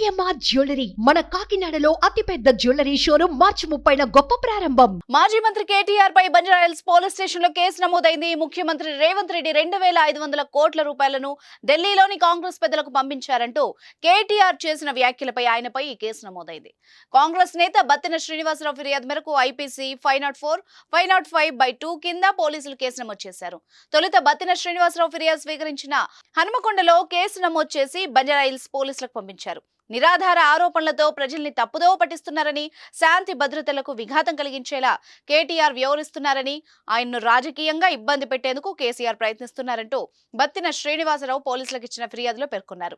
AMR jewellery? మన కాకినాడలో అతిపెద్ద జ్యువెలరీ షోరూం మార్చి ముప్పైన గొప్ప ప్రారంభం. మాజీ మంత్రి కేటీఆర్ పై బంజారాహిల్స్ పోలీస్ స్టేషన్లో కేసు నమోదైంది. ముఖ్యమంత్రి రేవంత్ రెడ్డి రెండు వేల ఐదు వందల కోట్ల రూపాయలను ఢిల్లీలోని కాంగ్రెస్ పెద్దలకు పంపించారంటూ కేటీఆర్ చేసిన వ్యాఖ్యలపై ఆయనపై ఈ కేసు నమోదైంది. కాంగ్రెస్ నేత బత్తిన శ్రీనివాసరావు ఫిర్యాదు మేరకు IPC five not four five not five by two కింద పోలీసులు కేసు నమోదు చేశారు. తొలుత బత్తిన శ్రీనివాసరావు ఫిర్యాదు స్వీకరించిన హనుమకొండలో కేసు నమోదు చేసి బంజారాహిల్స్ పోలీసులకు పంపించారు. నిరాధార ఆరోపణలతో ప్రజల్ని తప్పుదోవ పట్టిస్తున్నారని శాంతి భద్రతలకు విఘాతం కలిగించేలా కేటీఆర్ వ్యవహరిస్తున్నారని ఆయన్ను రాజకీయంగా ఇబ్బంది పెట్టేందుకు కేసీఆర్ ప్రయత్నిస్తున్నారంటూ బత్తిన శ్రీనివాసరావు పోలీసులకు ఇచ్చిన ఫిర్యాదులో పేర్కొన్నారు.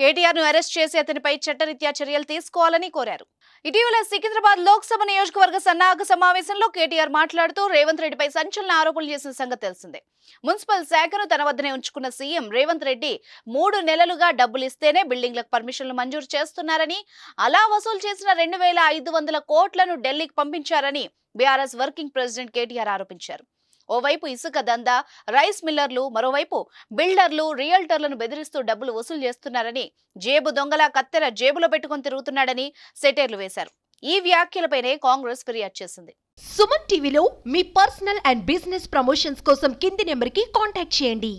కేటీఆర్ను అరెస్ట్ చేసి అతనిపై చట్టరీత్యా చర్యలు తీసుకోవాలని కోరారు. ఇటీవల సికింద్రాబాద్ లోక్సభ నియోజకవర్గ సన్నాహక సమావేశంలో కేటీఆర్ మాట్లాడుతూ రేవంత్ రెడ్డిపై సంచలన ఆరోపణలు చేసిన సంగతి తెలిసిందే. మున్సిపల్ శాఖను తన వద్దనే ఉంచుకున్న సీఎం రేవంత్ రెడ్డి మూడు నెలలుగా డబ్బులు ఇస్తేనే బిల్డింగ్లకు పర్మిషన్లు మంజూరు చేస్తున్నారని అలా వసూలు చేసిన రెండు వేల ఐదు వందల కోట్లను ఢిల్లీకి పంపించారని బీఆర్ఎస్ వర్కింగ్ ప్రెసిడెంట్ కేటీఆర్ ఆరోపించారు. ఓవైపు ఇసుక దందా రైస్ మిల్లర్లు మరోవైపు బిల్డర్లు రియల్టర్లను బెదిరిస్తూ డబ్బులు వసూలు చేస్తున్నారని జేబు దొంగల కత్తెర జేబులో పెట్టుకుని తిరుగుతున్నాడని సెటైర్లు వేశారు. ఈ వ్యాఖ్యలపైనే కాంగ్రెస్ ఫిర్యాదు చేసింది. సుమన్ టీవీలో మీ పర్సనల్ అండ్ బిజినెస్ ప్రమోషన్స్ కోసం కింది నెంబర్కి కాంటాక్ట్ చేయండి.